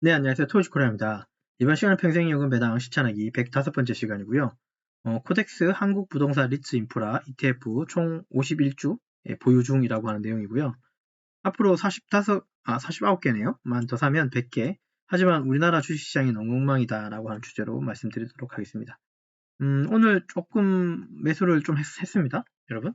네, 안녕하세요. 토요시코라입니다. 이번 시간은 평생연금 배당 시찬하기 105번째 시간이고요. 어, 코덱스 한국부동산 리츠 인프라 ETF 총 51주 예, 보유 중이라고 하는 내용이고요. 앞으로 45, 아, 49개네요. 만 더 사면 100개. 하지만 우리나라 주식시장이 너무 엉망이다 라고 하는 주제로 말씀드리도록 하겠습니다. 음, 오늘 조금 매수를 좀 했, 습니다 여러분.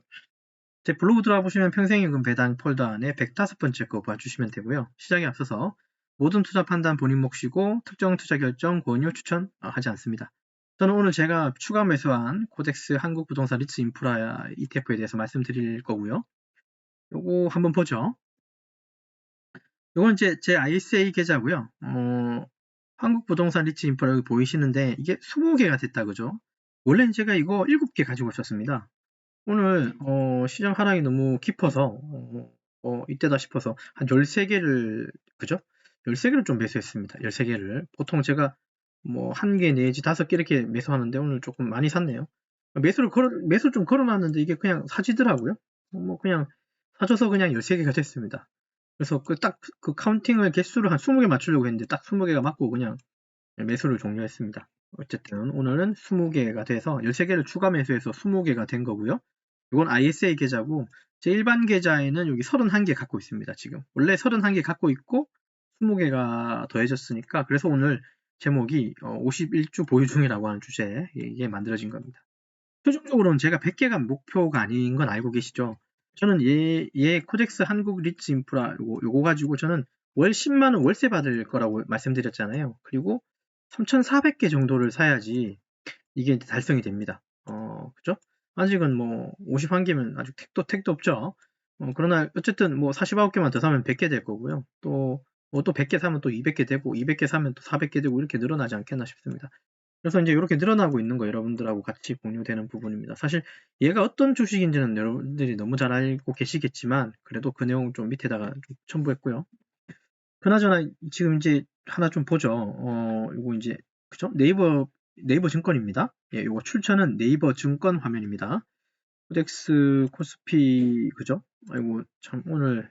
제 블로그 들어와 보시면 평생연금 배당 폴더 안에 105번째 거 봐주시면 되고요. 시작에 앞서서 모든 투자 판단 본인 몫이고 특정 투자 결정 권유 추천하지 않습니다. 저는 오늘 제가 추가 매수한 코덱스 한국부동산 리츠 인프라 ETF에 대해서 말씀드릴 거고요. 요거 한번 보죠. 요건 이제 제 ISA 계좌고요. 어, 한국부동산 리츠 인프라 여기 보이시는데 이게 20개가 됐다 그죠? 원래는 제가 이거 7개 가지고 있었습니다. 오늘 어, 시장 하락이 너무 깊어서 어, 어, 이때다 싶어서 한 13개를 그죠? 13개를 좀 매수했습니다. 13개를. 보통 제가 뭐 한 개 내지 다섯 개 이렇게 매수하는데 오늘 조금 많이 샀네요. 매수를 걸어, 매수 좀 걸어놨는데 이게 그냥 사지더라고요. 뭐 그냥 사줘서 그냥 13개가 됐습니다. 그래서 그 딱그 그 카운팅을 개수를 한 20개 맞추려고 했는데 딱 20개가 맞고 그냥 매수를 종료했습니다. 어쨌든 오늘은 20개가 돼서 13개를 추가 매수해서 20개가 된 거고요. 이건 ISA 계좌고 제 일반 계좌에는 여기 31개 갖고 있습니다. 지금 원래 31개 갖고 있고 20개가 더해졌으니까 그래서 오늘 제목이 51주 어, 보유 중이라고 하는 주제에 이게 만들어진 겁니다. 최종적으로는 제가 100개가 목표가 아닌 건 알고 계시죠? 저는 얘, 얘 코덱스 한국 리츠 인프라 요거, 요거 가지고 저는 월 10만원 월세 받을 거라고 말씀드렸잖아요. 그리고 3,400개 정도를 사야지 이게 달성이 됩니다. 어, 그죠? 아직은 뭐 51개면 아직 택도 택도 없죠. 어, 그러나 어쨌든 뭐 49개만 더 사면 100개 될 거고요. 또 또 100개 사면 또 200개 되고 200개 사면 또 400개 되고 이렇게 늘어나지 않겠나 싶습니다. 그래서 이제 이렇게 늘어나고 있는 거 여러분들하고 같이 공유되는 부분입니다. 사실 얘가 어떤 주식인지는 여러분들이 너무 잘 알고 계시겠지만 그래도 그 내용 좀 밑에다가 좀 첨부했고요. 그나저나 지금 이제 하나 좀 보죠. 어, 이거 이제 그죠? 네이버 네이버 증권입니다. 예, 이거 출처는 네이버 증권 화면입니다. 코덱스 코스피 그죠? 아이고 참 오늘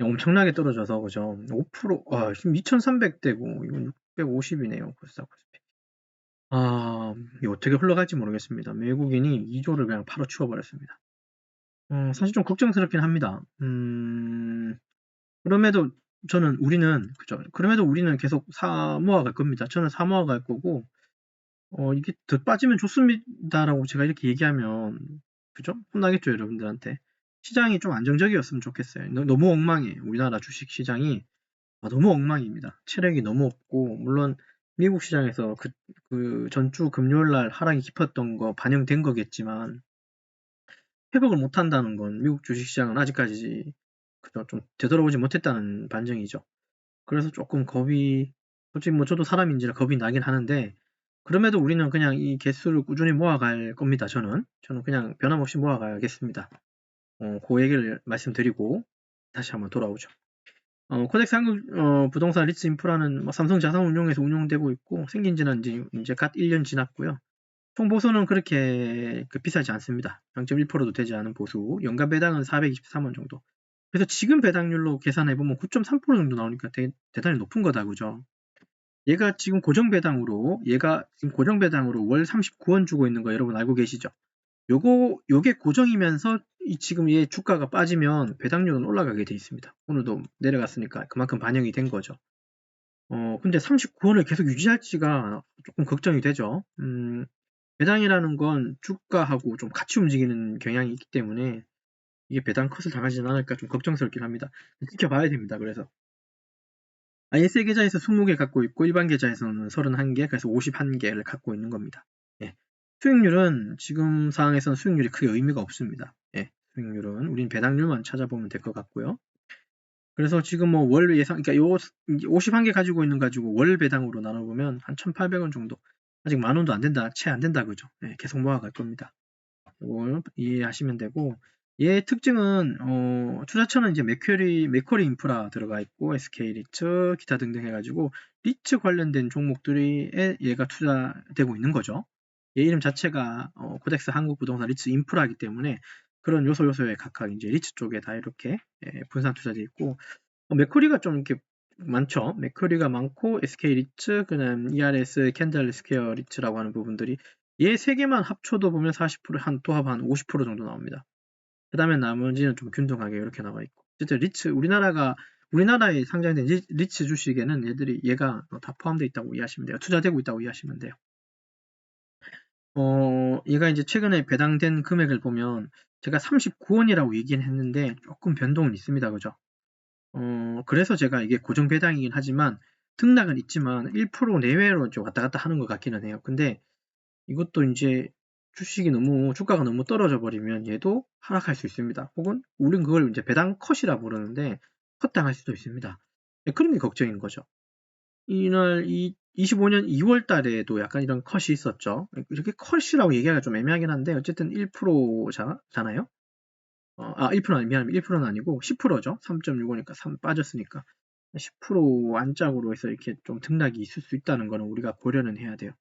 엄청나게 떨어져서 그죠? 5% 아, 지금 2,300대고 이건 650이네요. 코스닥 코스피. 아, 이 어떻게 흘러갈지 모르겠습니다. 외국인이 2조를 그냥 바로 치워버렸습니다. 어, 사실 좀 걱정스럽긴 합니다. 음, 그럼에도 저는 우리는 그죠? 그럼에도 우리는 계속 사 모아 갈 겁니다. 저는 사 모아 갈 거고 어, 이게 더 빠지면 좋습니다라고 제가 이렇게 얘기하면 그죠? 혼나겠죠 여러분들한테. 시장이 좀 안정적이었으면 좋겠어요. 너무 엉망이에요. 우리나라 주식 시장이 아, 너무 엉망입니다. 체력이 너무 없고 물론 미국 시장에서 그, 그 전주 금요일 날 하락이 깊었던 거 반영된 거겠지만 회복을 못 한다는 건 미국 주식 시장은 아직까지 그저 좀 되돌아오지 못했다는 반증이죠. 그래서 조금 겁이 솔직히 뭐 저도 사람인지라 겁이 나긴 하는데 그럼에도 우리는 그냥 이 개수를 꾸준히 모아갈 겁니다. 저는 저는 그냥 변함없이 모아가겠습니다. 어, 그 얘기를 말씀드리고 다시 한번 돌아오죠. 어, 코덱스 한국 어, 부동산 리츠 인프라는 뭐 삼성 자산운용에서 운용되고 있고 생긴 지는 이제, 이제 갓 1년 지났고요. 총 보수는 그렇게 그 비싸지 않습니다. 0.1%도 되지 않은 보수. 연간 배당은 423원 정도. 그래서 지금 배당률로 계산해보면 9.3% 정도 나오니까 되게 대단히 높은 거다, 그죠? 얘가 지금 고정 배당으로, 얘가 지금 고정 배당으로 월 39원 주고 있는 거 여러분 알고 계시죠? 요거, 요게 고정이면서 이 지금 얘 주가가 빠지면 배당률은 올라가게 돼 있습니다. 오늘도 내려갔으니까 그만큼 반영이 된 거죠. 어, 근데 39원을 계속 유지할지가 조금 걱정이 되죠. 음, 배당이라는 건 주가하고 좀 같이 움직이는 경향이 있기 때문에 이게 배당 컷을 당하지는 않을까 좀 걱정스럽긴 합니다. 지켜봐야 됩니다. 그래서 ISA 계좌에서 20개 갖고 있고 일반 계좌에서는 31개, 그래서 51개를 갖고 있는 겁니다. 예. 수익률은 지금 상황에서는 수익률이 크게 의미가 없습니다. 예. 수익률은 우린 배당률만 찾아보면 될 것 같고요. 그래서 지금 뭐 월 예상, 그러니까 요 51개 가지고 있는 가지고 월 배당으로 나눠보면 한 1,800원 정도. 아직 만 원도 안 된다, 채 안 된다, 그죠? 네, 계속 모아갈 겁니다. 이걸 이해하시면 되고, 얘 특징은, 어, 투자처는 이제 맥쿼리, 맥쿼리 인프라 들어가 있고, SK 리츠, 기타 등등 해가지고, 리츠 관련된 종목들이 얘가 투자되고 있는 거죠. 얘 이름 자체가, 어, 코덱스 한국 부동산 리츠 인프라이기 때문에, 그런 요소 요소에 각각 이제 리츠 쪽에 다 이렇게 예, 분산 투자되어 있고 어, 맥코리가 좀 이렇게 많죠. 맥커리가 많고 SK 리츠, 그다음 ERS, 캔들 스퀘어 리츠라고 하는 부분들이 얘 세 개만 합쳐도 보면 40%한 도합 한 50% 정도 나옵니다. 그다음에 나머지는 좀 균등하게 이렇게 나와 있고. 어쨌든 리츠 우리나라가 우리나라에 상장된 리, 츠 주식에는 얘들이 얘가 다 포함되어 있다고 이해하시면 돼요. 투자되고 있다고 이해하시면 돼요. 어, 얘가 이제 최근에 배당된 금액을 보면 제가 39원이라고 얘기는 했는데 조금 변동은 있습니다. 그죠? 어, 그래서 제가 이게 고정 배당이긴 하지만 등락은 있지만 1% 내외로 좀 왔다 갔다 하는 것 같기는 해요. 근데 이것도 이제 주식이 너무 주가가 너무 떨어져 버리면 얘도 하락할 수 있습니다. 혹은 우린 그걸 이제 배당 컷이라 부르는데 컷당할 수도 있습니다. 네, 그런 게 걱정인 거죠. 이날 이 25년 2월 달에도 약간 이런 컷이 있었죠. 이렇게 컷이라고 얘기하기가 좀 애매하긴 한데 어쨌든 1%잖아요. 어, 아, 1% 아니, 미안합니다. 1%는 아니고 10%죠. 3.65니까 3 빠졌으니까. 10% 안짝으로 해서 이렇게 좀 등락이 있을 수 있다는 거는 우리가 고려는 해야 돼요.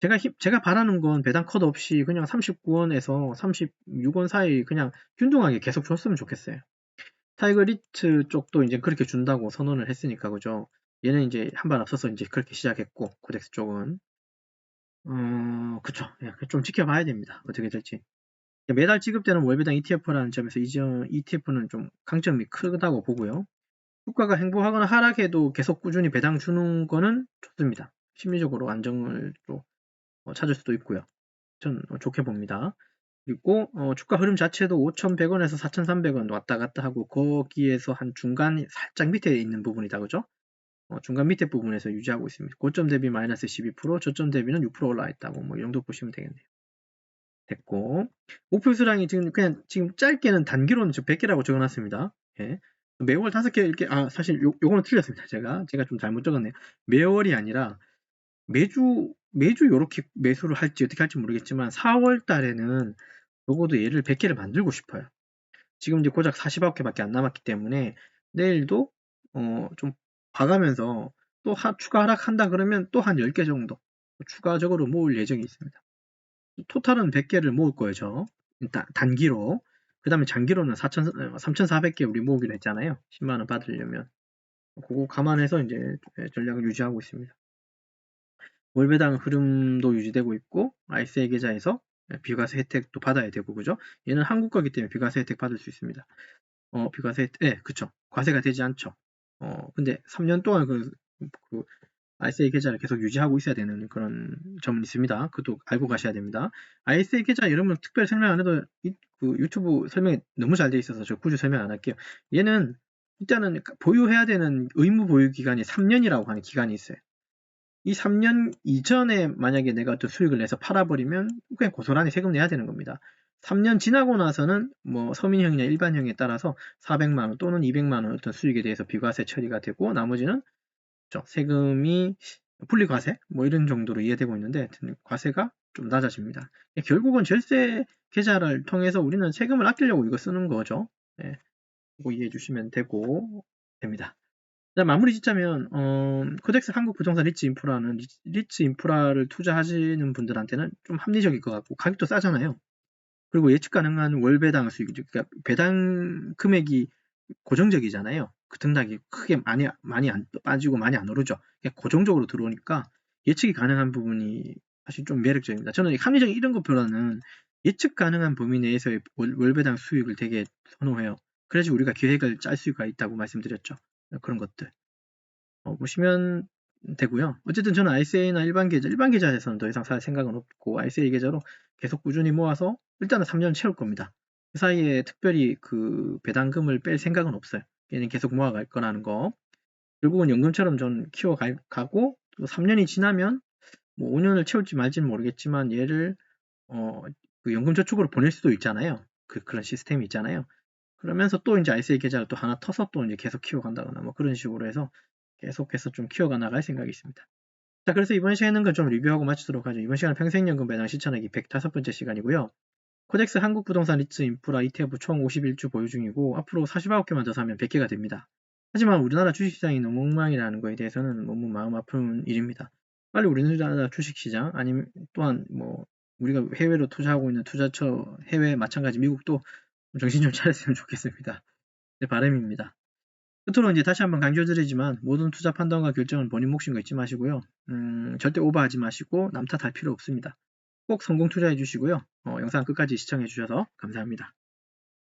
제가, 제가 바라는 건 배당 컷 없이 그냥 39원에서 36원 사이 그냥 균등하게 계속 줬으면 좋겠어요. 타이거 리트 쪽도 이제 그렇게 준다고 선언을 했으니까, 그죠? 얘는 이제 한번 앞서서 이제 그렇게 시작했고, 코덱스 쪽은. 어, 그쵸. 예, 좀 지켜봐야 됩니다. 어떻게 될지. 매달 지급되는 월배당 ETF라는 점에서 이전 ETF는 좀 강점이 크다고 보고요. 주가가 행보하거나 하락해도 계속 꾸준히 배당 주는 거는 좋습니다. 심리적으로 안정을 또 어, 찾을 수도 있고요. 전 좋게 봅니다. 그리고 어, 주가 흐름 자체도 5,100원에서 4,300원 왔다 갔다 하고 거기에서 한 중간 살짝 밑에 있는 부분이다 그죠? 어, 중간 밑에 부분에서 유지하고 있습니다. 고점 대비 마이너스 12%, 저점 대비는 6% 올라와 있다고 뭐 이 정도 보시면 되겠네요. 됐고 목표 수량이 지금 그냥 지금 짧게는 단기로는 지금 100개라고 적어놨습니다. 예. 매월 5개 이렇게 아 사실 요, 요거는 틀렸습니다. 제가 제가 좀 잘못 적었네요. 매월이 아니라 매주 매주 이렇게 매수를 할지 어떻게 할지 모르겠지만 4월 달에는 적어도 얘를 100개를 만들고 싶어요. 지금 이제 고작 49개밖에 안 남았기 때문에 내일도 어, 좀 봐가면서 또 하, 추가 하락한다 그러면 또 한 10개 정도 추가적으로 모을 예정이 있습니다. 토탈은 100개를 모을 거예요, 저. 일단 단기로. 그 다음에 장기로는 3,400개 우리 모으기로 했잖아요. 10만원 받으려면. 그거 감안해서 이제 전략을 유지하고 있습니다. 월배당 흐름도 유지되고 있고, 아이스의 계좌에서 비과세 혜택도 받아야 되고, 그죠? 얘는 한국 거기 때문에 비과세 혜택 받을 수 있습니다. 어, 비과세 혜택, 예, 네, 그쵸. 과세가 되지 않죠. 어, 근데 3년 동안 그, 그 ISA 계좌를 계속 유지하고 있어야 되는 그런 점은 있습니다. 그것도 알고 가셔야 됩니다. ISA 계좌 여러분 특별히 설명 안 해도 이, 그 유튜브 설명이 너무 잘 돼 있어서 저 굳이 설명 안 할게요. 얘는 일단은 보유해야 되는 의무 보유 기간이 3년이라고 하는 기간이 있어요. 이 3년 이전에 만약에 내가 어떤 수익을 내서 팔아버리면 그냥 고스란히 세금 내야 되는 겁니다. 3년 지나고 나서는 뭐 서민형이나 일반형에 따라서 400만원 또는 200만원 어떤 수익에 대해서 비과세 처리가 되고 나머지는. 세금이 분리과세 뭐 이런 정도로 이해되고 있는데 과세가 좀 낮아집니다. 예, 결국은 절세 계좌를 통해서 우리는 세금을 아끼려고 이거 쓰는 거죠. 네, 그거 이해해 주시면 되고 됩니다. 마무리 짓자면 어, 코덱스 한국 부동산 리츠 인프라는 리츠 인프라를 투자하시는 분들한테는 좀 합리적일 것 같고 가격도 싸잖아요. 그리고 예측 가능한 월 배당 수익, 그러니까 배당 금액이 고정적이잖아요. 그 등락이 크게 많이 많이 안 빠지고 많이 안 오르죠. 고정적으로 들어오니까 예측이 가능한 부분이 사실 좀 매력적입니다. 저는 합리적인 이런 것보다는 예측 가능한 범위 내에서의 월, 배당 수익을 되게 선호해요. 그래야지 우리가 계획을 짤 수가 있다고 말씀드렸죠. 그런 것들. 어, 보시면 되고요. 어쨌든 저는 ICA나 일반 계좌, 일반 계좌에서는 더 이상 살 생각은 없고 ICA 계좌로 계속 꾸준히 모아서 일단은 3년 채울 겁니다. 그 사이에 특별히 그 배당금을 뺄 생각은 없어요. 얘는 계속 모아갈 거라는 거. 결국은 연금처럼 좀 키워가고 또 3년이 지나면 뭐 5년을 채울지 말지는 모르겠지만 얘를 어, 그 연금저축으로 보낼 수도 있잖아요. 그, 그런 시스템이 있잖아요. 그러면서 또 이제 ICA 계좌를 또 하나 터서 또 이제 계속 키워간다거나 뭐 그런 식으로 해서 계속해서 좀 키워가 나갈 생각이 있습니다. 자, 그래서 이번 시간은 좀 리뷰하고 마치도록 하죠. 이번 시간은 평생연금 배당 실천하기 105번째 시간이고요. 코덱스 한국부동산 리츠 인프라 ETF 총 51주 보유 중이고 앞으로 49개만 더 사면 100개가 됩니다. 하지만 우리나라 주식시장이 너무 엉망이라는 것에 대해서는 너무 마음 아픈 일입니다. 빨리 우리나라 주식시장 아니면 또한 뭐 우리가 해외로 투자하고 있는 투자처 해외 마찬가지 미국도 정신 좀 차렸으면 좋겠습니다. 내 바람입니다. 끝으로 이제 다시 한번 강조드리지만 모든 투자 판단과 결정은 본인 몫인 거 잊지 마시고요. 음, 절대 오버하지 마시고 남 탓할 필요 없습니다. 꼭 성공 투자해 주시고요. 어, 영상 끝까지 시청해 주셔서 감사합니다.